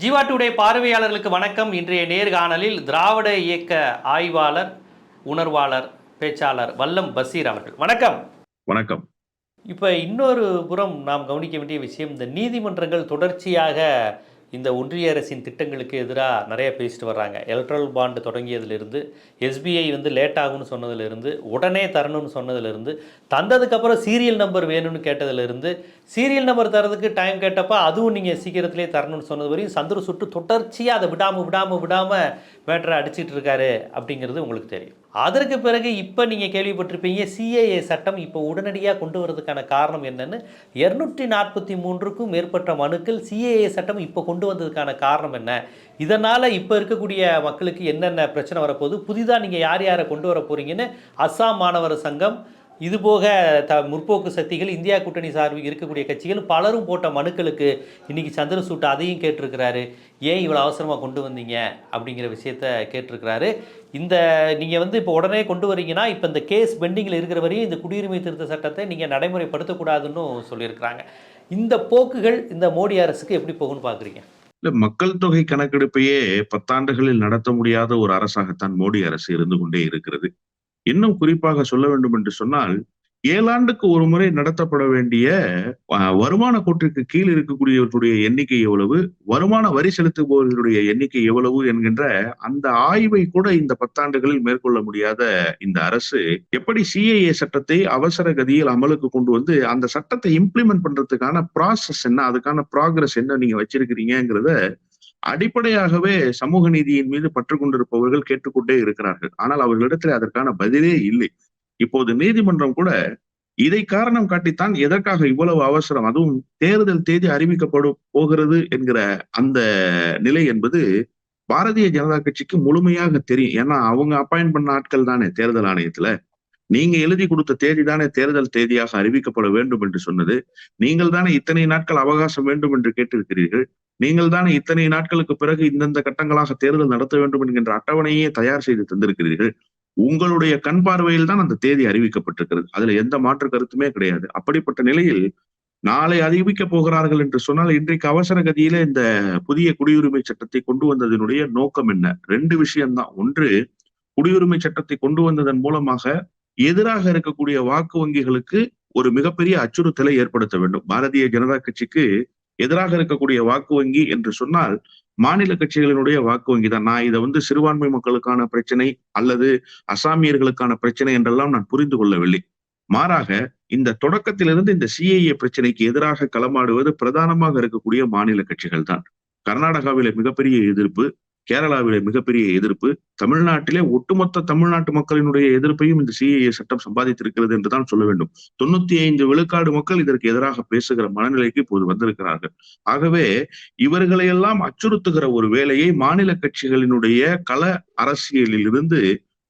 Jeeva today பார்வையாளர்களுக்கு வணக்கம். இன்றைய நேர்காணலில் திராவிட இயக்க ஆய்வாளர் உணர்வாளர் பேச்சாளர் வல்லம் பசீர் அவர்கள். வணக்கம். வணக்கம். இப்போ இன்னொரு புறம் நாம் கவனிக்க வேண்டிய விஷயம் இந்த நீதிமன்றங்கள் தொடர்ச்சியாக இந்த ஒன்றிய அரசின் திட்டங்களுக்கு எதிராக நிறைய பேசிட்டு வர்றாங்க. எலக்ட்ரல் பாண்டு தொடங்கியதுலேருந்து எஸ்பிஐ வந்து லேட் ஆகும்னு சொன்னதிலிருந்து உடனே தரணும்னு சொன்னதுலேருந்து தந்ததுக்கப்புறம் சீரியல் நம்பர் வேணும்னு கேட்டதுலேருந்து சீரியல் நம்பர் தரதுக்கு டைம் கேட்டப்போ அதுவும் நீங்கள் சீக்கிரத்திலே தரணும்னு சொன்னது வரையும் சந்துரு சுட்டு தொடர்ச்சியாக அதை விடாமல் விடாமல் விடாமல் மேட்டரை அடிச்சிட்டு இருக்காரு அப்படிங்கிறது உங்களுக்கு தெரியும். அதற்கு பிறகு இப்போ நீங்கள் கேள்விப்பட்டிருப்பீங்க சிஏஏ சட்டம் இப்போ உடனடியாக கொண்டு வரதுக்கான காரணம் என்னென்னு. இரநூற்றி நாற்பத்தி மூன்றுக்கும் மேற்பட்ட மனுக்கள் சிஏஏ சட்டம் இப்போ கொண்டு வந்ததுக்கான காரணம் என்ன? இதனால் இப்போ இருக்கக்கூடிய மக்களுக்கு என்னென்ன பிரச்சனை வரப்போகுது? புதிதாக நீங்கள் யார் யாரை கொண்டு வர போகிறீங்கன்னு அஸ்ஸாம் மாணவர் சங்கம் இதுபோக த முற்போக்கு சக்திகள் இந்தியா கூட்டணி சார்பில் இருக்கக்கூடிய கட்சிகள் பலரும் போட்ட மனுக்களுக்கு இன்னைக்கு சந்திரசூட் அதையும் கேட்டிருக்கிறாரு. ஏன் இவ்வளோ அவசரமாக கொண்டு வந்தீங்க? அப்படிங்கிற விஷயத்த கேட்டிருக்கிறாரு. இந்த நீங்கள் வந்து இப்போ உடனே கொண்டு வரீங்கன்னா இப்போ இந்த கேஸ் பெண்டிங்கில் இருக்கிற வரையும் இந்த குடியுரிமை திருத்த சட்டத்தை நீங்கள் நடைமுறைப்படுத்தக்கூடாதுன்னு சொல்லியிருக்கிறாங்க. இந்த போக்குகள் இந்த மோடி அரசுக்கு எப்படி போகும்னு பார்க்குறீங்க இல்லை மக்கள் தொகை கணக்கெடுப்பையே பத்தாண்டுகளில் நடத்த முடியாத ஒரு அரசாகத்தான் மோடி அரசு இருந்து கொண்டே இருக்கிறது. இன்னும் குறிப்பாக சொல்ல வேண்டும் என்று சொன்னால் ஏழாண்டுக்கு ஒரு முறை நடத்தப்பட வேண்டிய வருமான கோட்டிற்கு கீழ் இருக்கக்கூடியவர்களுடைய எண்ணிக்கை எவ்வளவு? வருமான வரி செலுத்துபவர்களுடைய எண்ணிக்கை எவ்வளவு? என்கின்ற அந்த ஆய்வை கூட இந்த பத்தாண்டுகளில் மேற்கொள்ள முடியாத இந்த அரசு எப்படி சிஏஏ சட்டத்தை அவசர கதியில் அமலுக்கு கொண்டு வந்து அந்த சட்டத்தை இம்ப்ளிமெண்ட் பண்றதுக்கான ப்ராசஸ் என்ன அதுக்கான ப்ராக்ரஸ் என்ன நீங்க வச்சிருக்கிறீங்கிறத அடிப்படையாகவே சமூக நீதியின் மீது பற்று கொண்டிருப்பவர்கள் கேட்டுக்கொண்டே இருக்கிறார்கள். ஆனால் அவர்களிடத்தில் அதற்கான பதிலே இல்லை. இப்போது நீதிமன்றம் கூட இதை காரணம் காட்டித்தான் எதற்காக இவ்வளவு அவசரம்? அதுவும் தேர்தல் தேதி அறிவிக்கப்படும் போகிறது என்கிற அந்த நிலை என்பது பாரதிய ஜனதா கட்சிக்கு முழுமையாக தெரியும். ஏன்னா அவங்க அப்பாயின் பண்ண ஆட்கள் தானே தேர்தல் ஆணையத்துல. நீங்க எழுதி கொடுத்த தேதி தானே தேர்தல் தேதியாக அறிவிக்கப்பட வேண்டும் என்று சொன்னது. நீங்கள் தானே இத்தனை நாட்கள் அவகாசம் வேண்டும் என்று கேட்டிருக்கிறீர்கள். நீங்கள் தானே இத்தனை நாட்களுக்கு பிறகு இந்தந்த கட்டங்களாக தேர்தல் நடத்த வேண்டும் என்கின்ற அட்டவணையே தயார் செய்து தந்திருக்கிறீர்கள். உங்களுடைய கண் பார்வையில் தான் அந்த தேதி அறிவிக்கப்பட்டிருக்கிறது. அதுல எந்த மாற்று கருத்துமே கிடையாது. அப்படிப்பட்ட நிலையில் நாளை அறிவிக்க போகிறார்கள் என்று சொன்னால் இன்றைக்கு அவசர கதியில இந்த புதிய குடியுரிமை சட்டத்தை கொண்டு வந்ததனுடைய நோக்கம் என்ன? ரெண்டு விஷயம்தான். ஒன்று குடியுரிமை சட்டத்தை கொண்டு வந்ததன் மூலமாக எதிராக இருக்கக்கூடிய வாக்கு வங்கிகளுக்கு ஒரு மிகப்பெரிய அச்சுறுத்தலை ஏற்படுத்த வேண்டும். பாரதிய ஜனதா கட்சிக்கு எதிராக இருக்கக்கூடிய வாக்கு வங்கி என்று சொன்னால் மாநில கட்சிகளினுடைய வாக்கு வங்கி தான். நான் இதை வந்து சிறுபான்மை மக்களுக்கான பிரச்சனை அல்லது அசாமியர்களுக்கான பிரச்சனை என்றெல்லாம் நான் புரிந்து கொள்ளவில்லை. மாறாக இந்த தொடக்கத்திலிருந்து இந்த சிஐஏ பிரச்சனைக்கு எதிராக களமாடுவது பிரதானமாக இருக்கக்கூடிய மாநில கட்சிகள் தான். கர்நாடகாவில மிகப்பெரிய எதிர்ப்பு கேரளாவிலே மிகப்பெரிய எதிர்ப்பு தமிழ்நாட்டிலே ஒட்டுமொத்த தமிழ்நாட்டு மக்களினுடைய எதிர்ப்பையும் இந்த சிஏஏ சட்டம் சம்பாதித்திருக்கிறது என்றுதான் சொல்ல வேண்டும். தொண்ணூத்தி ஐந்து விழுக்காடு மக்கள் இதற்கு எதிராக பேசுகிற மனநிலைக்கு இப்போது வந்திருக்கிறார்கள். ஆகவே இவர்களையெல்லாம் அச்சுறுத்துகிற ஒரு வேலையை மாநில கட்சிகளினுடைய கள அரசியலில் இருந்து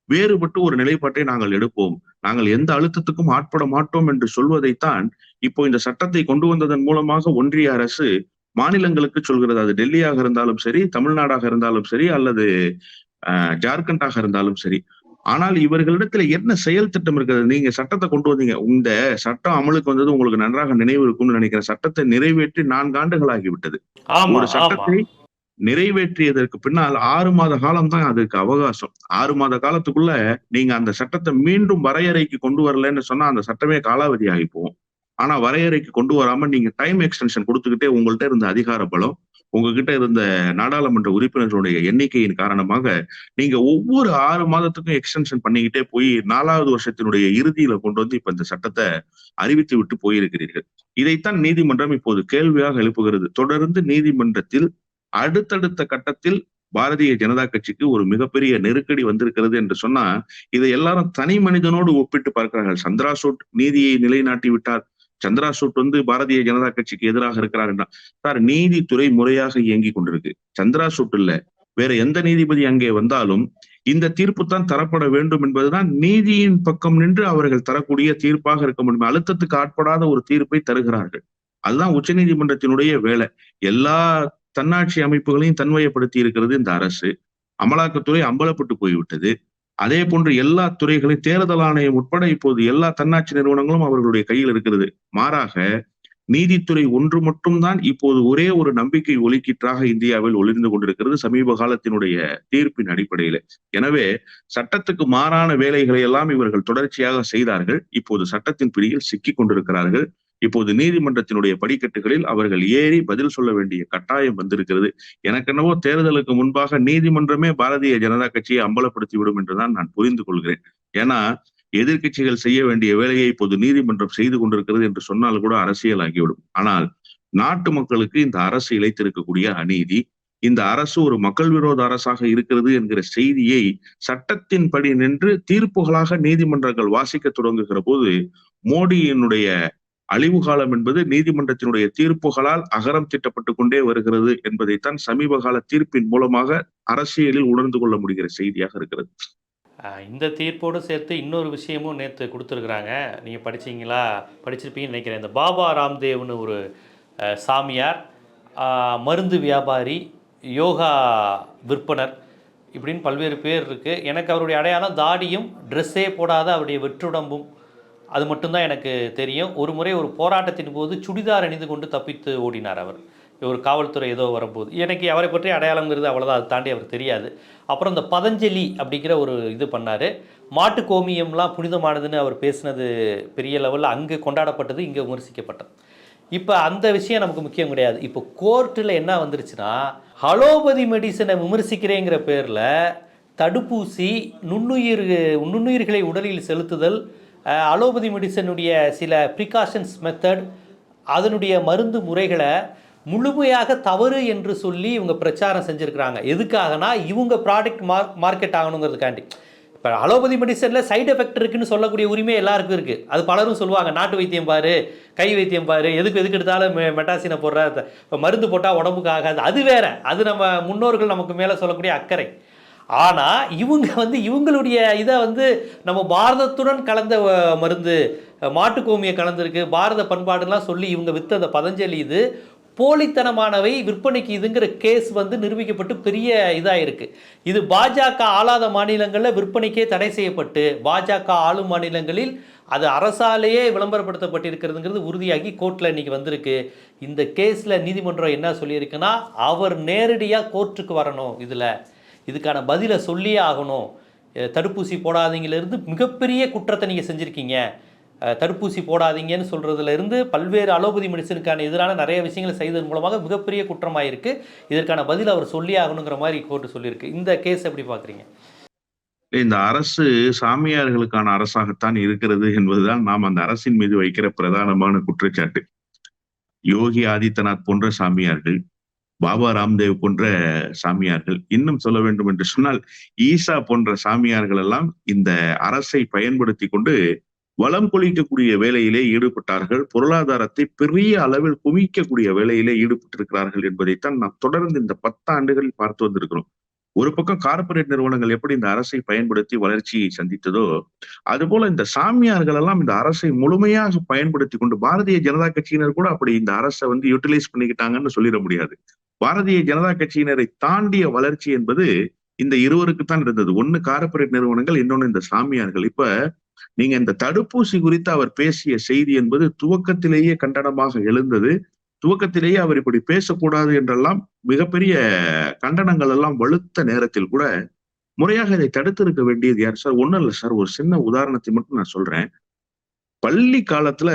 வேறுபட்டு ஒரு நிலைப்பாட்டை நாங்கள் எடுப்போம். நாங்கள் எந்த அழுத்தத்துக்கும் ஆட்பட மாட்டோம் என்று சொல்வதைத்தான் இப்போ இந்த சட்டத்தை கொண்டு வந்ததன் மூலமாக ஒன்றிய அரசு மாநிலங்களுக்கு சொல்கிறது அது டெல்லியாக இருந்தாலும் சரி தமிழ்நாடாக இருந்தாலும் சரி அல்லது ஜார்க்கண்டாக இருந்தாலும் சரி. ஆனால் இவர்களிடத்துல என்ன செயல் திட்டம் இருக்கிறது நீங்க சட்டத்தை கொண்டு வந்தீங்க. இந்த சட்டம் அமலுக்கு வந்தது உங்களுக்கு நன்றாக நினைவு இருக்கும்னு நினைக்கிறேன் சட்டத்தை நிறைவேற்றி நான்கு ஆண்டுகள் ஆகிவிட்டது ஒரு சட்டத்தை நிறைவேற்றியதற்கு பின்னால் ஆறு மாத காலம் தான் அதுக்கு அவகாசம். ஆறு மாத காலத்துக்குள்ள நீங்க அந்த சட்டத்தை மீண்டும் வரையறைக்கு கொண்டு வரலன்னு சொன்னா அந்த சட்டமே காலாவதி ஆகி போகும் ஆனா வரையறைக்கு கொண்டு வராம நீங்க டைம் எக்ஸ்டென்ஷன் கொடுத்துக்கிட்டே உங்கள்கிட்ட இருந்த அதிகார பலம் உங்ககிட்ட இருந்த நாடாளுமன்ற உறுப்பினர்களுடைய எண்ணிக்கையின் காரணமாக நீங்க ஒவ்வொரு ஆறு மாதத்துக்கும் எக்ஸ்டென்ஷன் பண்ணிக்கிட்டே போய் நாலாவது வருஷத்தினுடைய இறுதியில கொண்டு வந்து இப்ப இந்த சட்டத்தை அறிவித்து விட்டு போயிருக்கிறீர்கள். இதைத்தான் நீதிமன்றம் இப்போது கேள்வியாக எழுப்புகிறது. தொடர்ந்து நீதிமன்றத்தில் அடுத்தடுத்த கட்டத்தில் பாரதிய ஜனதா கட்சிக்கு ஒரு மிகப்பெரிய நெருக்கடி வந்திருக்கிறது என்று சொன்னா இதை எல்லாரும் தனி மனிதனோடு ஒப்பிட்டு பார்க்கிறார்கள். சந்திராசோட் நீதியை நிலைநாட்டி விட்டார் சந்திரா சூட் வந்து பாரதிய ஜனதா கட்சிக்கு எதிராக இருக்கிறார் சார் நீதித்துறை முறையாக இயங்கி கொண்டிருக்கு. சந்திராசூட் இல்ல. வேற எந்த நீதிபதி அங்கே வந்தாலும் இந்த தீர்ப்பு தான் தரப்பட வேண்டும் என்பதுதான் நீதியின் பக்கம் நின்று அவர்கள் தரக்கூடிய தீர்ப்பாக இருக்க முடியும். அழுத்தத்துக்கு ஆட்படாத ஒரு தீர்ப்பை தருகிறார்கள். அதுதான் உச்சநீதிமன்றத்தினுடைய வேலை. எல்லா தன்னாட்சி அமைப்புகளையும் தன்மையப்படுத்தி இருக்கிறது இந்த அரசு. அமலாக்கத்துறை அம்பலப்பட்டு போய்விட்டது. அதே போன்று எல்லா துறைகளையும் தேர்தல் ஆணையம் உட்பட இப்போது எல்லா தன்னாட்சி நிறுவனங்களும் அவர்களுடைய கையில் இருக்கிறது. மாறாக நீதித்துறை ஒன்று மட்டும்தான் இப்போது ஒரே ஒரு நம்பிக்கை ஒலிக்கீற்றாக இந்தியாவில் ஒளிர்ந்து கொண்டிருக்கிறது சமீப காலத்தினுடைய தீர்ப்பின் அடிப்படையில. எனவே சட்டத்துக்கு மாறான வேலைகளை எல்லாம் இவர்கள் தொடர்ச்சியாக செய்தார்கள். இப்போது சட்டத்தின் பிடியில் சிக்கிக் கொண்டிருக்கிறார்கள். இப்போது நீதிமன்றத்தினுடைய படிக்கட்டுகளில் அவர்கள் ஏறி பதில் சொல்ல வேண்டிய கட்டாயம் வந்திருக்கிறது. எனக்கென்னவோ தேர்தலுக்கு முன்பாக நீதிமன்றமே பாரதிய ஜனதா கட்சியை அம்பலப்படுத்தி விடும் என்றுதான் நான் புரிந்து கொள்கிறேன். ஏன்னா எதிர்க்கட்சிகள் செய்ய வேண்டிய வேலையை இப்போது நீதிமன்றம் செய்து கொண்டிருக்கிறது என்று சொன்னால் கூட அரசியல் ஆகிவிடும் ஆனால் நாட்டு மக்களுக்கு இந்த அரசு இழைத்திருக்கக்கூடிய அநீதி இந்த அரசு ஒரு மக்கள் விரோத அரசாக இருக்கிறது என்கிற செய்தியை சட்டத்தின்படி நின்று தீர்ப்புகளாக நீதிமன்றங்கள் வாசிக்க தொடங்குகிற போது மோடியினுடைய அழிவு காலம் என்பது நீதிமன்றத்தினுடைய தீர்ப்புகளால் அகரம் திட்டப்பட்டு கொண்டே வருகிறது என்பதைத்தான் சமீப கால தீர்ப்பின் மூலமாக அரசியலில் உணர்ந்து கொள்ள முடிகிற செய்தியாக இருக்கிறது. இந்த தீர்ப்போடு சேர்த்து இன்னொரு விஷயமும் நேற்று கொடுத்துருக்குறாங்க. நீங்கள் படிச்சீங்களா? படிச்சிருப்பீங்கன்னு நினைக்கிறேன். இந்த பாபா ராம்தேவ்னு ஒரு சாமியார் மருந்து வியாபாரி யோகா விற்பனர் இப்படின்னு பல்வேறு பேர் இருக்குது எனக்கு அவருடைய அடையாளம் தாடியும் ட்ரெஸ்ஸே போடாத அவருடைய வெற்றுடம்பும் அது மட்டும்தான் எனக்கு தெரியும். ஒரு முறை ஒரு போராட்டத்தின் போது சுடிதார் அணிந்து கொண்டு தப்பித்து ஓடினார் அவர். ஒரு காவல்துறை ஏதோ வரும்போது. எனக்கு அவரை பற்றி அடையாளங்கிறது அவ்வளோதான் அதை தாண்டி அவர் தெரியாது. அப்புறம் இந்த பதஞ்சலி அப்படிங்கிற ஒரு இது பண்ணார். மாட்டு கோமியம்லாம் புனிதமானதுன்னு அவர் பேசினது பெரிய லெவலில் அங்கே கொண்டாடப்பட்டது இங்கே விமர்சிக்கப்பட்டது. இப்போ அந்த விஷயம் நமக்கு முக்கியம் கிடையாது. இப்போ கோர்ட்டில் என்ன வந்துருச்சுன்னா ஹலோபதி மெடிசனை விமர்சிக்கிறேங்கிற பேரில் தடுப்பூசி நுண்ணுயிர் நுண்ணுயிர்களை உடலில் செலுத்துதல் அலோபதி மெடிசனுடைய சில ப்ரிகாஷன்ஸ் மெத்தட் அதனுடைய மருந்து முறைகளை முழுமையாக தவறு என்று சொல்லி இவங்க பிரச்சாரம் செஞ்சுருக்கிறாங்க. எதுக்காகனா இவங்க ப்ராடக்ட் மார்க் மார்க்கெட் ஆகணுங்கிறதுக்காண்டி. இப்போ அலோபதி மெடிசனில் சைடு எஃபெக்ட் இருக்குன்னு சொல்லக்கூடிய உரிமை எல்லாருக்கும் இருக்குது அது பலரும் சொல்லுவாங்க நாட்டு வைத்தியம் பாரு கை வைத்தியம் பாரு எதுக்கு எதுக்கு எடுத்தாலும் மெ- மெட்டாசினை போடுற இப்போ மருந்து போட்டால் உடம்புக்கு ஆகாது. அது வேற. அது நம்ம முன்னோர்கள் நமக்கு மேலே சொல்லக்கூடிய அக்கறை. ஆனால் இவங்க வந்து இவங்களுடைய இதை வந்து நம்ம பாரதத்துடன் கலந்த மருந்து மாட்டுக்கோமியை கலந்துருக்கு பாரத பண்பாடுலாம் சொல்லி இவங்க வித்த அந்த பதஞ்சலி இது. போலித்தனமானவை விற்பனைக்கு இதுங்கிற கேஸ் வந்து நிரூபிக்கப்பட்டு பெரிய இதாக இருக்குது இது பாஜக ஆளாத மாநிலங்களில் விற்பனைக்கே தடை செய்யப்பட்டு பாஜக ஆளும் மாநிலங்களில் அது அரசாலேயே விளம்பரப்படுத்தப்பட்டிருக்கிறதுங்கிறது உறுதியாகி கோர்ட்டில் இன்னைக்கு வந்திருக்கு. இந்த கேஸில் நீதிமன்றம் என்ன சொல்லியிருக்குன்னா அவர் நேரடியாக கோர்ட்டுக்கு வரணும் இதில். இதுக்கான பதிலை சொல்லியே ஆகணும். தடுப்பூசி போடாதீங்கிலிருந்து மிகப்பெரிய குற்றத்தை நீங்கள் செஞ்சுருக்கீங்க. தடுப்பூசி போடாதீங்கன்னு சொல்கிறதுல இருந்து பல்வேறு அலோபதி மெடிசனுக்கான எதிரான நிறைய விஷயங்களை செய்ததன் மூலமாக மிகப்பெரிய குற்றமாயிருக்கு. இதற்கான பதில் அவர் சொல்லி ஆகணுங்கிற மாதிரி கோர்ட்டு சொல்லியிருக்கு. இந்த கேஸ் எப்படி பார்க்குறீங்க? இந்த அரசு சாமியார்களுக்கான அரசாகத்தான் இருக்கிறது என்பதுதான் நாம் அந்த அரசின் மீது வைக்கிற பிரதானமான குற்றச்சாட்டு. யோகி ஆதித்யநாத் போன்ற சாமியார்கள் பாபா ராம்தேவ் போன்ற சாமியார்கள். இன்னும் சொல்ல வேண்டும் என்று சொன்னால் ஈசா போன்ற சாமியார்கள் எல்லாம் இந்த அரசை பயன்படுத்தி கொண்டு வளம் கொளிக்கக்கூடிய வேலையிலே ஈடுபட்டார்கள். பொருளாதாரத்தை பெரிய அளவில் குவிக்கக்கூடிய வேலையிலே ஈடுபட்டிருக்கிறார்கள் என்பதைத்தான் நாம் தொடர்ந்து இந்த பத்தாண்டுகளில் பார்த்து வந்திருக்கிறோம். ஒரு பக்கம் கார்ப்பரேட் நிறுவனங்கள் எப்படி இந்த அரசை பயன்படுத்தி வளர்ச்சியை சந்தித்ததோ அதுபோல இந்த சாமியார்கள் எல்லாம் இந்த அரசை முழுமையாக பயன்படுத்தி கொண்டு பாரதிய ஜனதா கட்சியினர் கூட அப்படி இந்த அரசை வந்து யூட்டிலைஸ் பண்ணிக்கிட்டாங்கன்னு சொல்லிட முடியாது. பாரதிய ஜனதா கட்சியினரை தாண்டிய வளர்ச்சி என்பது இந்த இருவருக்கு தான் இருந்தது. ஒண்ணு கார்ப்பரேட் நிறுவனங்கள் இன்னொன்னு இந்த சாமியார்கள். இப்ப நீங்க இந்த தடுப்பூசி குறித்து அவர் பேசிய செய்தி என்பது துவக்கத்திலேயே கண்டனமாக எழுந்தது. துவக்கத்திலேயே அவர் இப்படி பேசக்கூடாது என்றெல்லாம் மிகப்பெரிய கண்டனங்கள் எல்லாம் வலுத்த நேரத்தில் கூட முறையாக இதை தடுத்திருக்க வேண்டியது யார்? சார் ஒண்ணும் இல்லை சார். ஒரு சின்ன உதாரணத்தை மட்டும் நான் சொல்றேன். பள்ளி காலத்துல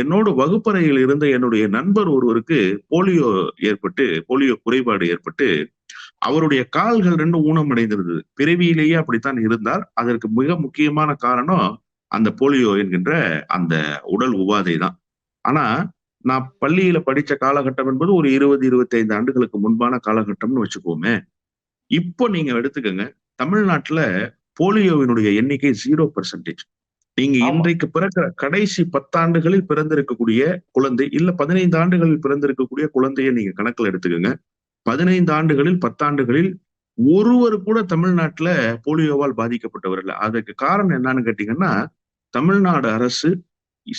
என்னோட வகுப்பறையில் இருந்த என்னுடைய நண்பர் ஒருவருக்கு போலியோ ஏற்பட்டு போலியோ குறைபாடு ஏற்பட்டு அவருடைய கால்கள் ரெண்டும் ஊனமடைந்திருந்தது. பிறவியிலேயே அப்படித்தான் இருந்தார். அதற்கு மிக முக்கியமான காரணம் அந்த போலியோ என்கின்ற அந்த உடல் உபாதை தான் ஆனா நான் பள்ளியில படிச்ச காலகட்டம் என்பது ஒரு இருபது இருபத்தி ஐந்து ஆண்டுகளுக்கு முன்பான காலகட்டம்னு வச்சுக்கோமே. இப்போ நீங்க எடுத்துக்கங்க தமிழ்நாட்டுல போலியோவினுடைய எண்ணிக்கை ஜீரோ பர்சன்டேஜ் நீங்க. இன்றைக்கு பிறக்கிற கடைசி பத்தாண்டுகளில் பிறந்திருக்கக்கூடிய குழந்தை இல்ல பதினைந்து ஆண்டுகளில் பிறந்திருக்கக்கூடிய குழந்தையை நீங்க கணக்குல எடுத்துக்கோங்க. பதினைந்து ஆண்டுகளில் பத்தாண்டுகளில் ஒருவர் கூட தமிழ்நாட்டுல போலியோவால் பாதிக்கப்பட்டவர் இல்லை. அதுக்கு காரணம் என்னன்னு கேட்டீங்கன்னா தமிழ்நாடு அரசு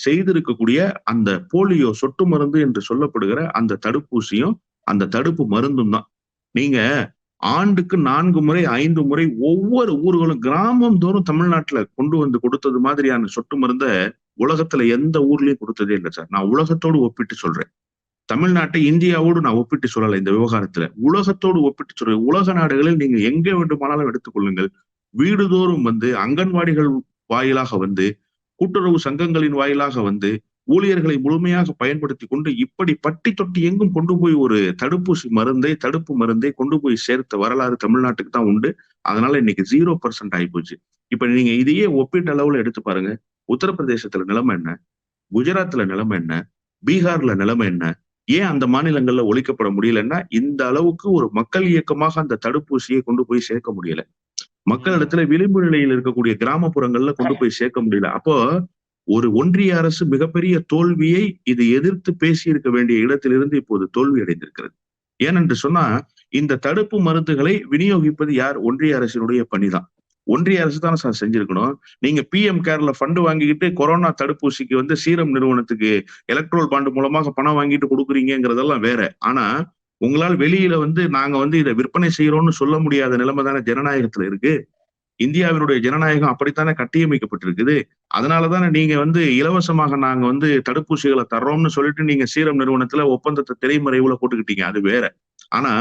செய்திருக்கக்கூடிய அந்த போலியோ சொட்டு மருந்து என்று சொல்லப்படுகிற அந்த தடுப்பூசியும் அந்த தடுப்பு மருந்தும் தான். நீங்க ஆண்டுக்கு நான்கு முறை ஐந்து முறை ஒவ்வொரு ஊர்களும் கிராமம் தோறும் தமிழ்நாட்டுல கொண்டு வந்து கொடுத்தது மாதிரியான சொட்டு மருந்த உலகத்துல எந்த ஊர்லயும் கொடுத்ததே இல்லை சார். நான் உலகத்தோடு ஒப்பிட்டு சொல்றேன். தமிழ்நாட்டை இந்தியாவோடு நான் ஒப்பிட்டு சொல்லல இந்த விவகாரத்துல. உலகத்தோடு ஒப்பிட்டு சொல்றேன். உலக நாடுகளில் நீங்க எங்க வேண்டுமானாலும் எடுத்துக்கொள்ளுங்கள். வீடுதோறும் வந்து அங்கன்வாடிகள் வாயிலாக வந்து கூட்டுறவு சங்கங்களின் வாயிலாக வந்து ஊழியர்களை முழுமையாக பயன்படுத்தி கொண்டு இப்படி பட்டி தொட்டி எங்கும் கொண்டு போய் ஒரு தடுப்பூசி மருந்தை தடுப்பு மருந்தை கொண்டு போய் சேர்த்த வரலாறு தமிழ்நாட்டுக்கு தான் உண்டு. அதனால இன்னைக்கு ஜீரோ பர்சன்ட் ஆயிப்போச்சு. இப்ப நீங்க இதையே ஒப்பீட்டு அளவுல எடுத்து பாருங்க. உத்தரப்பிரதேசத்துல நிலைமை என்ன? குஜராத்ல நிலைமை என்ன? பீகார்ல நிலைமை என்ன? ஏன் அந்த மாநிலங்கள்ல ஒழிக்கப்பட முடியலன்னா இந்த அளவுக்கு ஒரு மக்கள் இயக்கமாக அந்த தடுப்பூசியை கொண்டு போய் சேர்க்க முடியல. மக்களிடத்துல விளிம்பு நிலையில் இருக்கக்கூடிய கிராமப்புறங்கள்ல கொண்டு போய் சேர்க்க முடியல. அப்போ ஒரு ஒன்றிய அரசு மிகப்பெரிய தோல்வியை இது எதிர்த்து பேசியிருக்க வேண்டிய இடத்திலிருந்து இப்போது தோல்வி அடைந்திருக்கிறது. ஏனென்று சொன்னா இந்த தடுப்பு மருந்துகளை விநியோகிப்பது யார்? ஒன்றிய அரசினுடைய பணிதான். ஒன்றிய அரசு தானே சார் செஞ்சிருக்கணும். நீங்க பிஎம் கேர்ல ஃபண்டு வாங்கிக்கிட்டு கொரோனா தடுப்பூசிக்கு வந்து சீரம் நிறுவனத்துக்கு எலக்ட்ரோல் பாண்டு மூலமாக பணம் வாங்கிட்டு கொடுக்குறீங்கிறதெல்லாம் வேற. ஆனா உங்களால் வெளியில வந்து நாங்க வந்து இதை விற்பனை செய்யறோம்னு சொல்ல முடியாத நிலைமை தானே ஜனநாயகத்துல இருக்கு. இந்தியாவினுடைய ஜனநாயகம் அப்படித்தானே கட்டியமைக்கப்பட்டிருக்குது. அதனாலதானே நீங்க வந்து இலவசமாக நாங்க வந்து தடுப்பூசிகளை தர்றோம்னு சொல்லிட்டு நீங்க சீரம் நிறுவனத்துல ஒப்பந்தத்தை திரைமறைவுல போட்டுக்கிட்டீங்க. அது வேற. ஆனா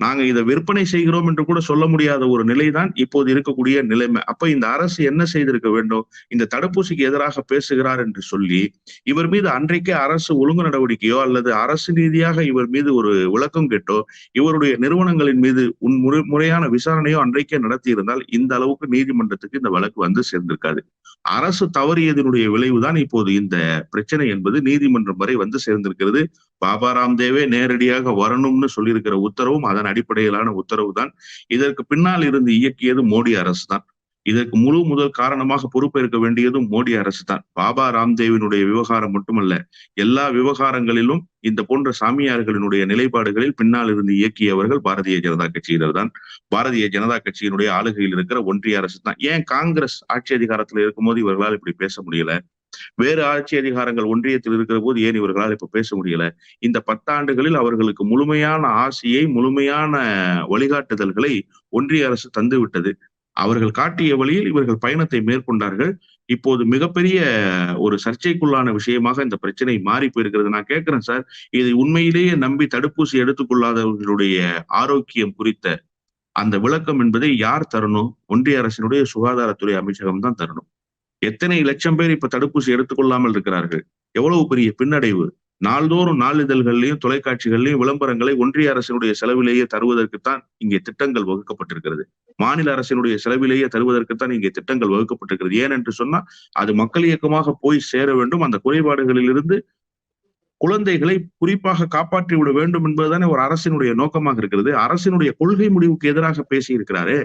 நாங்க இதை விற்பனை செய்கிறோம் என்று கூட சொல்ல முடியாத ஒரு நிலைதான் இப்போது இருக்கக்கூடிய நிலைமை. அப்ப இந்த அரசு என்ன செய்திருக்க வேண்டும்? இந்த தடுப்பூசிக்கு எதிராக பேசுகிறார் என்று சொல்லி இவர் மீது அன்றைக்கே அரசு ஒழுங்கு நடவடிக்கையோ அல்லது அரசு ரீதியாக இவர் மீது ஒரு விளக்கம் கேட்டோ இவருடைய நிறுவனங்களின் மீது உன் முறை முறையான விசாரணையோ அன்றைக்கே நடத்தி இருந்தால் இந்த அளவுக்கு நீதிமன்றத்துக்கு இந்த வழக்கு வந்து சேர்ந்திருக்காது. அரசு தவறியதனுடைய விளைவுதான் இப்போது இந்த பிரச்சனை என்பது நீதிமன்றம் வரை வந்து சேர்ந்திருக்கிறது. பாபா ராம்தேவே நேரடியாக வரணும்னு சொல்லியிருக்கிற உத்தரவும் அதன் அடிப்படையிலான உத்தரவு தான் இதற்கு பின்னால் இருந்து இயக்கியது மோடி அரசு தான் இதற்கு முழு முதல் காரணமாக பொறுப்பேற்க வேண்டியதும் மோடி அரசு தான் பாபா ராம்தேவினுடைய விவகாரம் மட்டுமல்ல எல்லா விவகாரங்களிலும் இந்த போன்ற சாமியார்களினுடைய நிலைப்பாடுகளில் பின்னால் இருந்து இயக்கியவர்கள் பாரதிய ஜனதா கட்சியினர் தான் பாரதிய ஜனதா கட்சியினுடைய ஆளுகையில் இருக்கிற ஒன்றிய அரசு தான் ஏன் காங்கிரஸ் ஆட்சி அதிகாரத்தில் இருக்கும்போது இவர்களால் இப்படி பேச முடியல? வேறு ஆட்சி அதிகாரங்கள் ஒன்றியத்தில் இருக்கிற போது ஏன் இவர்களால் இப்ப பேச முடியல? இந்த பத்தாண்டுகளில் அவர்களுக்கு முழுமையான ஆசையை முழுமையான வழிகாட்டுதல்களை ஒன்றிய அரசு தந்துவிட்டது அவர்கள் காட்டிய வழியில் இவர்கள் பயணத்தை மேற்கொண்டார்கள். இப்போது மிகப்பெரிய ஒரு சர்ச்சைக்குள்ளான விஷயமாக இந்த பிரச்சனை மாறி போயிருக்கிறது. நான் கேட்கிறேன் சார் இது உண்மையிலேயே நம்பி தடுப்பூசி எடுத்துக்கொள்ளாதவர்களுடைய ஆரோக்கியம் குறித்த அந்த விளக்கம் என்பதை யார் தரணும்? ஒன்றிய அரசினுடைய சுகாதாரத்துறை அமைச்சகம் தான் தரணும். எத்தனை லட்சம் பேர் இப்ப தடுப்பூசி எடுத்துக்கொள்ளாமல் இருக்கிறார்கள்? எவ்வளவு பெரிய பின்னடைவு? நாள்தோறும் நாளிதழ்கள்லையும் தொலைக்காட்சிகள்லையும் விளம்பரங்களை ஒன்றிய அரசினுடைய செலவிலேயே தருவதற்குத்தான் இங்கே திட்டங்கள் வகுக்கப்பட்டிருக்கிறது. மாநில அரசினுடைய செலவிலேயே தருவதற்குத்தான் இங்கே திட்டங்கள் வகுக்கப்பட்டிருக்கிறது. ஏனென்று சொன்னா அது மக்கள் இயக்கமாக போய் சேர வேண்டும். அந்த குறைபாடுகளிலிருந்து குழந்தைகளை குறிப்பாக காப்பாற்றி விட வேண்டும் என்பதுதானே ஒரு அரசினுடைய நோக்கமாக இருக்கிறது. அரசினுடைய கொள்கை முடிவுக்கு எதிராக பேசியிருக்கிறாரு.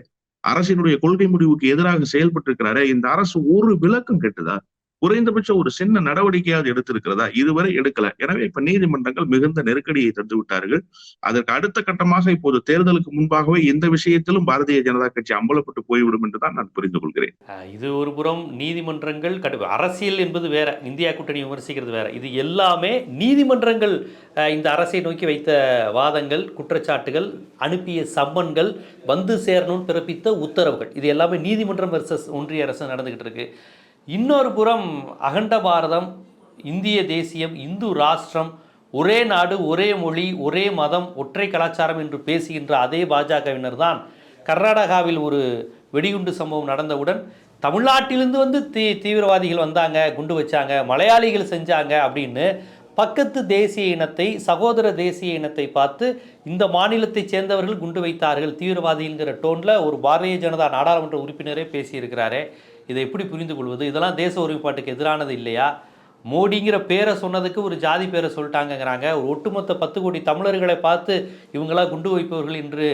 அரசினுடைய கொள்கை முடிவுக்கு எதிராக செயல்பட்டு இருக்கிறாரு இந்த அரசு ஒரு விளக்கம் கெட்டுதா? குறைந்தபட்சம் ஒரு சின்ன நடவடிக்கையாவது எடுத்திருக்கிறதா? இதுவரை எடுக்கல. எனவே இப்ப நீதிமன்றங்கள் மிகுந்த நெருக்கடியை தந்து விட்டார்கள். அதற்கு அடுத்த கட்டமாக இப்போது தேர்தலுக்கு முன்பாகவே இந்த விஷயத்திலும் பாரதிய ஜனதா கட்சி அம்பலப்பட்டு போய்விடும் என்றுதான் நான் புரிந்து கொள்கிறேன். இது ஒரு புறம் நீதிமன்றங்கள் கடு அரசியல் என்பது வேற இந்தியா கூட்டணி விமர்சிக்கிறது வேற. இது எல்லாமே நீதிமன்றங்கள் இந்த அரசை நோக்கி வைத்த வாதங்கள் குற்றச்சாட்டுகள் அனுப்பிய சம்மன்கள் வந்து சேரணும்னு பிறப்பித்த உத்தரவுகள். இது எல்லாமே நீதிமன்றம் வெர்சஸ் ஒன்றிய அரசு நடந்துகிட்டு இருக்கு. இன்னொரு புறம் அகண்ட பாரதம் இந்திய தேசியம் இந்து ராஷ்டிரம் ஒரே நாடு ஒரே மொழி ஒரே மதம் ஒற்றை கலாச்சாரம் என்று பேசுகின்ற அதே பாஜகவினர் தான். கர்நாடகாவில் ஒரு வெடிகுண்டு சம்பவம் நடந்தவுடன் தமிழ்நாட்டிலிருந்து வந்து தீ தீவிரவாதிகள் வந்தாங்க குண்டு வச்சாங்க மலையாளிகள் செஞ்சாங்க அப்படின்னு பக்கத்து தேசிய இனத்தை சகோதர தேசிய இனத்தை பார்த்து இந்த மாநிலத்தைச் சேர்ந்தவர்கள் குண்டு வைத்தார்கள் தீவிரவாதிங்கிற டோனில் ஒரு பாரதிய ஜனதா நாடாளுமன்ற உறுப்பினரே பேசியிருக்கிறாரே. இதை எப்படி புரிந்து கொள்வது? இதெல்லாம் தேச ஒருமைப்பாட்டுக்கு எதிரானது இல்லையா? மோடிங்கிற பேரை சொன்னதுக்கு ஒரு ஜாதி பேரை சொல்லிட்டாங்கங்கிறாங்க. ஒரு ஒட்டுமொத்த பத்து கோடி தமிழர்களை பார்த்து இவங்களா குண்டு வைப்பவர்கள் என்று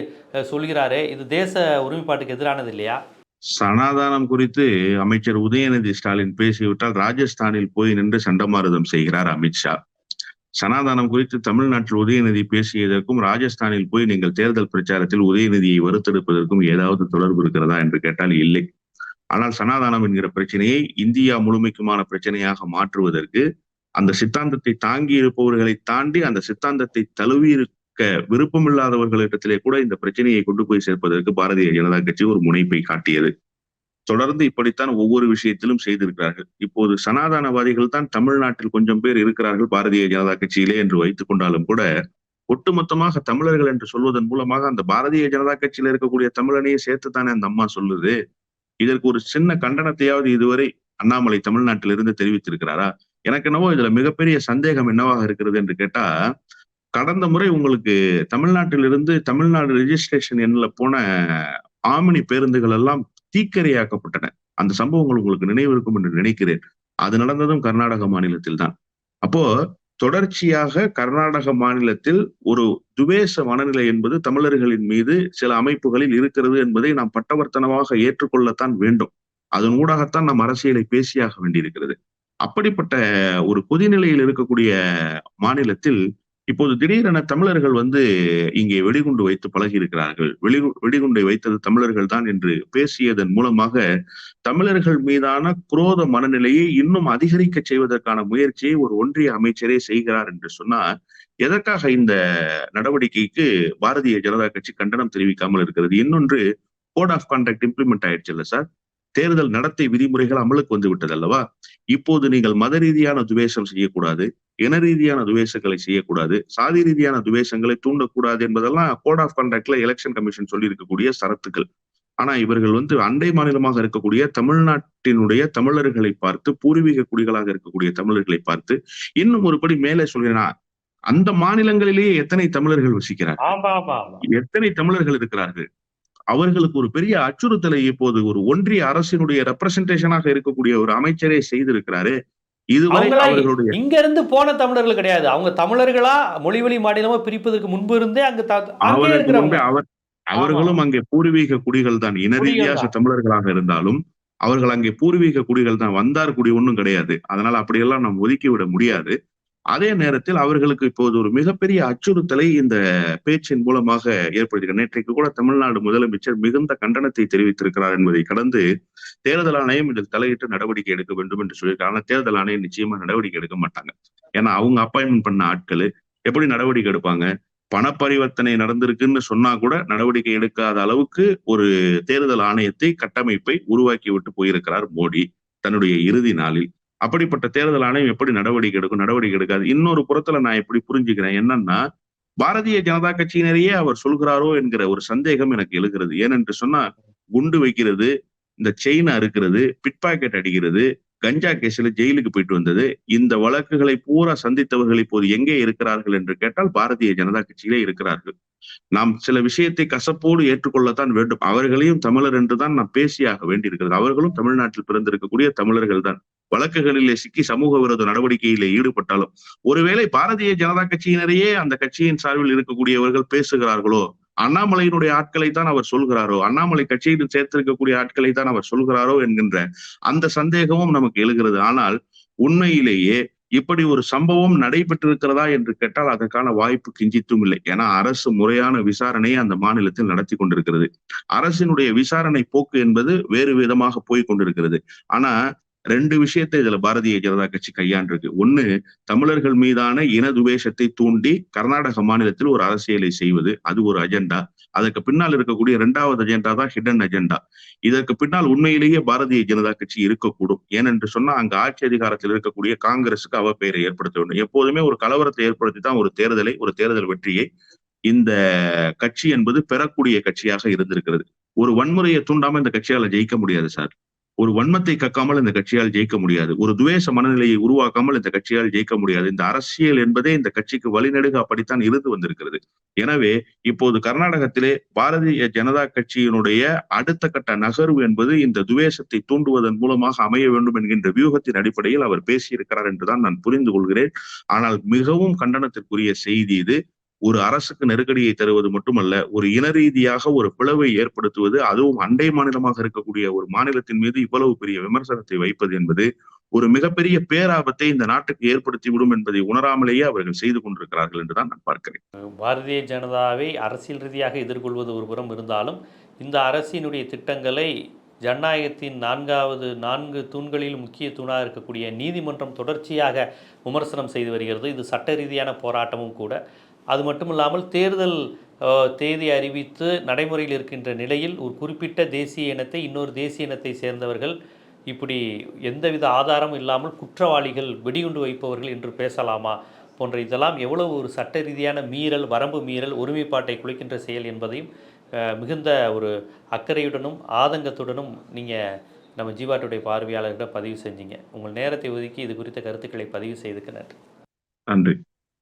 சொல்கிறாரே. இது தேச ஒருமைப்பாட்டுக்கு எதிரானது இல்லையா? சனாதானம் குறித்து அமைச்சர் உதயநிதி ஸ்டாலின் பேசிவிட்டால் ராஜஸ்தானில் போய் நின்று சண்டமாரதம் செய்கிறார் அமித்ஷா சனாதானம் குறித்து தமிழ்நாட்டில் உதயநிதி பேசியதற்கும் ராஜஸ்தானில் போய் நீங்கள் தேர்தல் பிரச்சாரத்தில் உதயநிதியை வறுத்தெடுப்பதற்கும் ஏதாவது தொடர்பு இருக்கிறதா என்று கேட்டால் இல்லை. ஆனால் சனாதானம் என்கிற பிரச்சனையை இந்தியா முழுமைக்குமான பிரச்சனையாக மாற்றுவதற்கு அந்த சித்தாந்தத்தை தாங்கி இருப்பவர்களை தாண்டி அந்த சித்தாந்தத்தை தழுவி இருக்க விருப்பமில்லாதவர்களிடத்திலே கூட இந்த பிரச்சனையை கொண்டு போய் சேர்ப்பதற்கு பாரதிய ஜனதா கட்சி ஒரு முனைப்பை காட்டியது. தொடர்ந்து இப்படித்தான் ஒவ்வொரு விஷயத்திலும் செய்திருக்கிறார்கள். இப்போது சனாதானவாதிகள் தான் தமிழ்நாட்டில் கொஞ்சம் பேர் இருக்கிறார்கள் பாரதிய ஜனதா கட்சியிலே என்று வைத்துக் கொண்டாலும் கூட ஒட்டுமொத்தமாக தமிழர்கள் என்று சொல்வதன் மூலமாக அந்த பாரதிய ஜனதா கட்சியில இருக்கக்கூடிய தமிழனையே சேர்த்து தானே அந்த அம்மா சொல்லுது. இதற்கு ஒரு சின்ன கண்டனத்தையாவது இதுவரை அண்ணாமலை தமிழ்நாட்டில் இருந்து தெரிவித்திருக்கிறாரா? எனக்கு என்னவோ இதுல மிகப்பெரிய சந்தேகம் என்னவாக இருக்கிறது என்று கேட்டா கடந்த முறை உங்களுக்கு தமிழ்நாட்டிலிருந்து தமிழ்நாடு ரெஜிஸ்ட்ரேஷன் எண்ணில் போன ஆமினி பேருந்துகள் எல்லாம் தீக்கரையாக்கப்பட்டன. அந்த சம்பவங்கள் உங்களுக்கு நினைவு இருக்கும் என்று நினைக்கிறேன். அது நடந்ததும் கர்நாடக மாநிலத்தில் தான் அப்போ தொடர்ச்சியாக கர்நாடக மாநிலத்தில் ஒரு துவேச மனநிலை என்பது தமிழர்களின் மீது சில அமைப்புகளில் இருக்கிறது என்பதை நாம் பட்டவர்த்தனமாக ஏற்றுக்கொள்ளத்தான் வேண்டும். அதன் ஊடாகத்தான் நாம் அரசியலை பேசியாக வேண்டியிருக்கிறது. அப்படிப்பட்ட ஒரு கொதிநிலையில் இருக்கக்கூடிய மாநிலத்தில் இப்போது திடீரென தமிழர்கள் வந்து இங்கே வெடிகுண்டு வைத்து பழகி இருக்கிறார்கள் வெளி வெடிகுண்டை வைத்தது தமிழர்கள் தான் என்று பேசியதன் மூலமாக தமிழர்கள் மீதான குரோத மனநிலையை இன்னும் அதிகரிக்க செய்வதற்கான முயற்சியை ஒரு ஒன்றிய அமைச்சரே செய்கிறார் என்று சொன்னால் எதற்காக இந்த நடவடிக்கைக்கு பாரதிய ஜனதா கட்சி கண்டனம் தெரிவிக்காமல் இருக்கிறது? இன்னொன்று கோட் ஆஃப் கான்டாக்ட் இம்ப்ளிமெண்ட் ஆயிடுச்சு இல்ல சார்? தேர்தல் நடத்தை விதிமுறைகள் அமலுக்கு வந்து விட்டது அல்லவா இப்போது நீங்கள் மத ரீதியான துவேஷம் செய்யக்கூடாது இன ரீதியான துவேஷங்களை செய்யக்கூடாது சாதி ரீதியான துவேஷங்களை தூண்டக்கூடாது என்பதெல்லாம் கோட் ஆஃப் கான்டாக்ட்ல எலெக்ஷன் கமிஷன் சொல்லி இருக்கக்கூடிய சரத்துக்கள். ஆனா இவர்கள் வந்து அண்டை மாநிலமாக இருக்கக்கூடிய தமிழ்நாட்டினுடைய தமிழர்களை பார்த்து பூர்வீக குடிகளாக இருக்கக்கூடிய தமிழர்களை பார்த்து இன்னும் ஒருபடி மேலே சொல்லினா அந்த மாநிலங்களிலேயே எத்தனை தமிழர்கள் வசிக்கிறார் எத்தனை தமிழர்கள் இருக்கிறார்கள்? அவர்களுக்கு ஒரு பெரிய அச்சுறுத்தலை இப்போது ஒரு ஒன்றிய அரசினுடைய ரெப்ரசன்டேஷனாக இருக்கக்கூடிய ஒரு அமைச்சரே செய்திருக்கிறாரு. இதுவரை அவர்களுடைய இங்க இருந்து போன தமிழர்கள் கிடையாது. அவங்க தமிழர்களா மொழிவழி மாநிலமா பிரிப்பதற்கு முன்பு இருந்தே அங்க அவருக்கு முன்பே அவர் அவர்களும் அங்கே பூர்வீக குடிகள் தான் இன குடிகள் ரீதியாக தான். தமிழர்களாக இருந்தாலும் அவர்கள் அங்கே பூர்வீக குடிகள் தான். வந்தார் குடி ஒண்ணும் கிடையாது. அதனால அப்படியெல்லாம் நாம் ஒதுக்கி விட முடியாது. அதே நேரத்தில் அவர்களுக்கு இப்போது ஒரு மிகப்பெரிய அச்சுறுத்தலை இந்த பேச்சின் மூலமாக ஏற்படுத்திருக்க நேற்றைக்கு கூட தமிழ்நாடு முதலமைச்சர் மிகுந்த கண்டனத்தை தெரிவித்திருக்கிறார் என்பதை கடந்து தேர்தல் ஆணையம் இதில் தலையிட்டு நடவடிக்கை எடுக்க வேண்டும் என்று சொல்லியிருக்காங்க. ஆனால் தேர்தல் ஆணையம் நிச்சயமா நடவடிக்கை எடுக்க மாட்டாங்க. ஏன்னா அவங்க அப்பாயின்மெண்ட் பண்ண ஆட்கள் எப்படி நடவடிக்கை எடுப்பாங்க? பண பரிவர்த்தனை நடந்திருக்குன்னு சொன்னா கூட நடவடிக்கை எடுக்காத அளவுக்கு ஒரு தேர்தல் ஆணையத்தை கட்டமைப்பை உருவாக்கி விட்டு போயிருக்கிறார் மோடி தன்னுடைய இறுதி நாளில். அப்படிப்பட்ட தேர்தல் ஆணையம் எப்படி நடவடிக்கை எடுக்கும் நடவடிக்கை எடுக்காது? இன்னொரு புறத்துல நான் எப்படி புரிஞ்சுக்கிறேன்? என்னன்னா பாரதிய ஜனதா கட்சியினரையே அவர் சொல்கிறாரோ என்கிற ஒரு சந்தேகம் எனக்கு எழுகிறது. ஏனென்று சொன்னா குண்டு வைக்கிறது இந்த செயின் அறுக்கிறது பிட் பாக்கெட் அடிக்கிறது கஞ்சா கேஸ்ல ஜெயிலுக்கு போயிட்டு வந்தது இந்த வழக்குகளை பூரா சந்தித்தவர்கள் இப்போது எங்கே இருக்கிறார்கள் என்று கேட்டால் பாரதிய ஜனதா கட்சியிலே இருக்கிறார்கள். நாம் சில விஷயத்தை கசப்போடு ஏற்றுக்கொள்ளத்தான் வேண்டும். அவர்களையும் தமிழர் என்றுதான் நாம் பேசியாக வேண்டியிருக்கிறது. அவர்களும் தமிழ்நாட்டில் பிறந்திருக்கக்கூடிய தமிழர்கள் தான் வழக்குகளிலே சிக்கி சமூக விரோத நடவடிக்கையிலே ஈடுபட்டாலும் ஒருவேளை பாரதிய ஜனதா கட்சியினரையே அந்த கட்சியின் சார்பில் இருக்கக்கூடியவர்கள் பேசுகிறார்களோ? அண்ணாமலையினுடைய ஆட்களை தான் அவர் சொல்கிறாரோ? அண்ணாமலை கட்சியில் சேர்த்திருக்கக்கூடிய ஆட்களை தான் அவர் சொல்கிறாரோ? என்கின்ற அந்த சந்தேகமும் நமக்கு எழுகிறது. ஆனால் உண்மையிலேயே இப்படி ஒரு சம்பவம் நடைபெற்றிருக்கிறதா என்று கேட்டால் அதற்கான வாய்ப்பு கிஞ்சித்தும் இல்லை. ஏன்னா அரசு முறையான விசாரணையை அந்த மாநிலத்தில் நடத்தி கொண்டிருக்கிறது. அரசினுடைய விசாரணை போக்கு என்பது வேறு விதமாக போய் கொண்டிருக்கிறது. ஆனா ரெண்டு விஷயத்தை இதுல பாரதிய ஜனதா கட்சி கையாண்டிருக்கு. ஒண்ணு தமிழர்கள் மீதான இன துவேஷத்தை தூண்டி கர்நாடக மாநிலத்தில் ஒரு அரசியலை செய்வது. அது ஒரு அஜெண்டா. அதற்கு பின்னால் இருக்கக்கூடிய இரண்டாவது அஜெண்டா தான் ஹிடன் அஜெண்டா இதற்கு பின்னால் உண்மையிலேயே பாரதிய ஜனதா கட்சி இருக்கக்கூடும். ஏனென்று சொன்னா அங்க ஆட்சி அதிகாரத்தில் இருக்கக்கூடிய காங்கிரசுக்கு பெயரை ஏற்படுத்த வேண்டும். எப்போதுமே ஒரு கலவரத்தை ஏற்படுத்தி தான் ஒரு தேர்தலை ஒரு தேர்தல் வெற்றியை இந்த கட்சி என்பது பெறக்கூடிய கட்சியாக இருந்திருக்கிறது. ஒரு வன்முறையை தூண்டாம இந்த கட்சியால ஜெயிக்க முடியாது சார். ஒரு வன்மத்தை கக்காமல் இந்த கட்சியால் ஜெயிக்க முடியாது. ஒரு துவேஷ மனநிலையை உருவாக்காமல் இந்த கட்சியால் ஜெயிக்க முடியாது. இந்த அரசியல் என்பதே இந்த கட்சிக்கு வழிநெடுக அப்படித்தான் இருந்து வந்திருக்கிறது. எனவே இப்போது கர்நாடகத்திலே பாரதிய ஜனதா கட்சியினுடைய அடுத்த கட்ட நகர்வு என்பது இந்த துவேஷத்தை தூண்டுவதன் மூலமாக அமைய வேண்டும் என்கின்ற வியூகத்தின் அடிப்படையில் அவர் பேசியிருக்கிறார் என்றுதான் நான் புரிந்து கொள்கிறேன். ஆனால் மிகவும் கண்டனத்திற்குரிய செய்தி இது. ஒரு அரசுக்கு நெருக்கடியை தருவது மட்டுமல்ல ஒரு இன ரீதியாக ஒரு பிளவை ஏற்படுத்துவது அதுவும் அண்டை மாநிலமாக இருக்கக்கூடிய ஒரு மாநிலத்தின் மீது இவ்வளவு பெரிய விமர்சனத்தை வைப்பது என்பது ஒரு மிகப்பெரிய பேராபத்தை இந்த நாட்டுக்கு ஏற்படுத்திவிடும் என்பதை உணராமலேயே அவர்கள் செய்து கொண்டிருக்கிறார்கள் என்றுதான் நான் பார்க்கிறேன். பாரதிய ஜனதாவை அரசியல் ரீதியாக எதிர்கொள்வது ஒரு புறம் இருந்தாலும் இந்த அரசினுடைய திட்டங்களை ஜனநாயகத்தின் நான்காவது நான்கு தூண்களில் முக்கிய தூணாக இருக்கக்கூடிய நீதிமன்றம் தொடர்ச்சியாக விமர்சனம் செய்து வருகிறது. இது சட்ட ரீதியான போராட்டமும் கூட. அது மட்டும் இல்லாமல் தேர்தல் தேதி அறிவித்து நடைமுறையில் இருக்கின்ற நிலையில் ஒரு குறிப்பிட்ட தேசிய இனத்தை இன்னொரு தேசிய இனத்தை சேர்ந்தவர்கள் இப்படி எந்தவித ஆதாரமும் இல்லாமல் குற்றவாளிகள் வெடிகுண்டு வைப்பவர்கள் என்று பேசலாமா போன்ற இதெல்லாம் எவ்வளவு ஒரு சட்ட ரீதியான மீறல் வரம்பு மீறல் ஒருமைப்பாட்டை குலைக்கின்ற செயல் என்பதையும் மிகுந்த ஒரு அக்கறையுடனும் ஆதங்கத்துடனும் நீங்கள் நம்ம ஜீவாட்டுடைய பார்வையாளர்கிட்ட பதிவு செஞ்சீங்க. உங்கள் நேரத்தை ஒதுக்கி இது குறித்த கருத்துக்களை பதிவு செய்துக்க நன்றி. நன்றி.